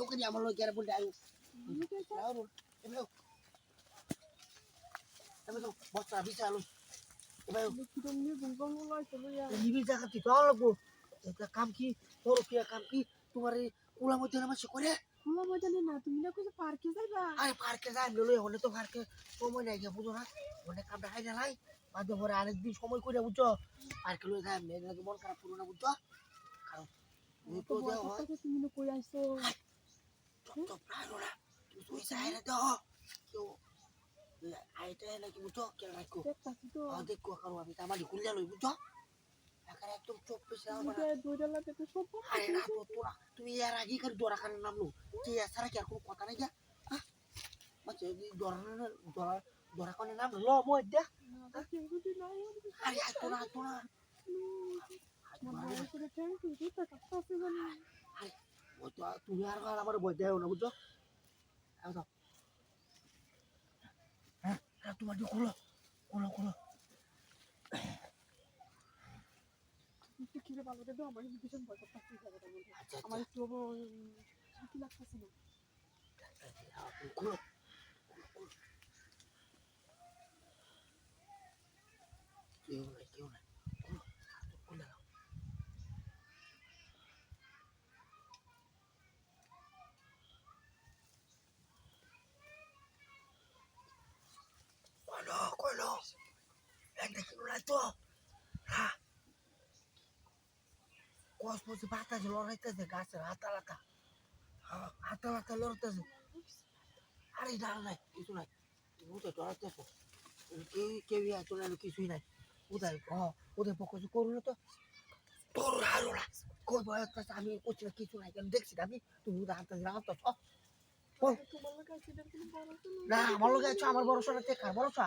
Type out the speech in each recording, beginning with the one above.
ওকে নিয়ে আমার লোক গেলে বলতে আয়ু বস্তা বিছা আলু এবার কিরম নিয়ে গুঙ্গল লয় চলো ইয়া নিবি জায়গা তুই তো লাগবো কাম কি তোর কি কাম কি তোমার এই কুলা মধ্যে নামা সে করে খোলা ময়দানে না তুমি না কইছো পার্কে যাইবা আরে পার্কে যাই লই হলে তো পার্কে সময় নাই গিয়া বুঝো না অনেক করে বুঝছ পার্কে লই মন খারাপ করো না বুঝছ তুমি তো দেওয়া হয় কথা তুমি না কই আইছো তো প্রায় ওরা তুমি তুই যাই না তো কেউ আইটা নাকি বুঝছ কেন রাখো দেখতাছি তো আহ দেখো কারও আমি তো আমার খুললে লই বুঝছ এখানে একদম চোখ পেছে আমার দুইটা দুইটা লাগে তো সব আরে না তো তোরা তুমি এর আগে খালি দরা খানে নামলো যে এছাড়া কি আর কোনো কথা নাই গা আচ্ছা দরা দরা দরা খানে নাম ল মই দে না কেউ যদি নাই আরে আয় তোরা আয় তোরা মনে হয় করে ট্রেন তুমি আর আর আমার বই দেও না বুঝছ? হ্যাঁ হ্যাঁ তোমার দিয়ে খোলো খোলো খোলো। খিদে ভালো দেবে আমার ভীষণ ভয় করতেছি জায়গাটার মধ্যে। আমার একটু শান্তি লাগতেছে না। খোলো কেউ নাই কেউ নাই খোলো খুলে দাও কইলো কইলো তো হ্যাঁ কস পচে বাতাসে লড়াইতেছে গাছের হাতা লাতা হাতা লাতা লড়তেছে আরে না নাই কিছু নাই। বুঝতে ডরাতেছো কেউ কেউ এত নাই কিছুই নাই। উদয় হ ওদের পক্ষ কিছু করু না তো? তোর হারো না। কই করতেছে আমি করছি না কিছু নাই কেন? দেখছি আমি। তুমি উদয় হাতে বড় তো না আমার লোক আছে আমার ভরসা না কার ভরসা।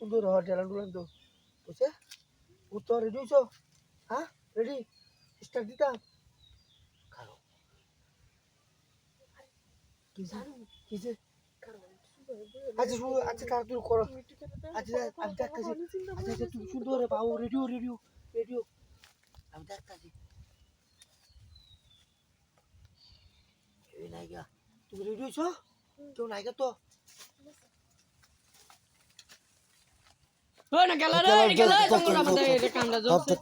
সুন্দর হওয়ার ডুলান তো। বুঝছে উত্তর রেডি হইছো হ্যাঁ রেডি স্টার্ট দিতাম খাও কিসে আচ্ছা শুনো আচ্ছা তাড়াতাড়ি করো। আচ্ছা আমি দেখতেছি। আচ্ছা আচ্ছা তুমি সুন্দর বাবু রেডিও রেডিও রেডিও আমি দেখতেছি। তুমি রেডি কেউ নাই তো? না গেল রে গেল জঙ্গল আমাদের কামটা জমছে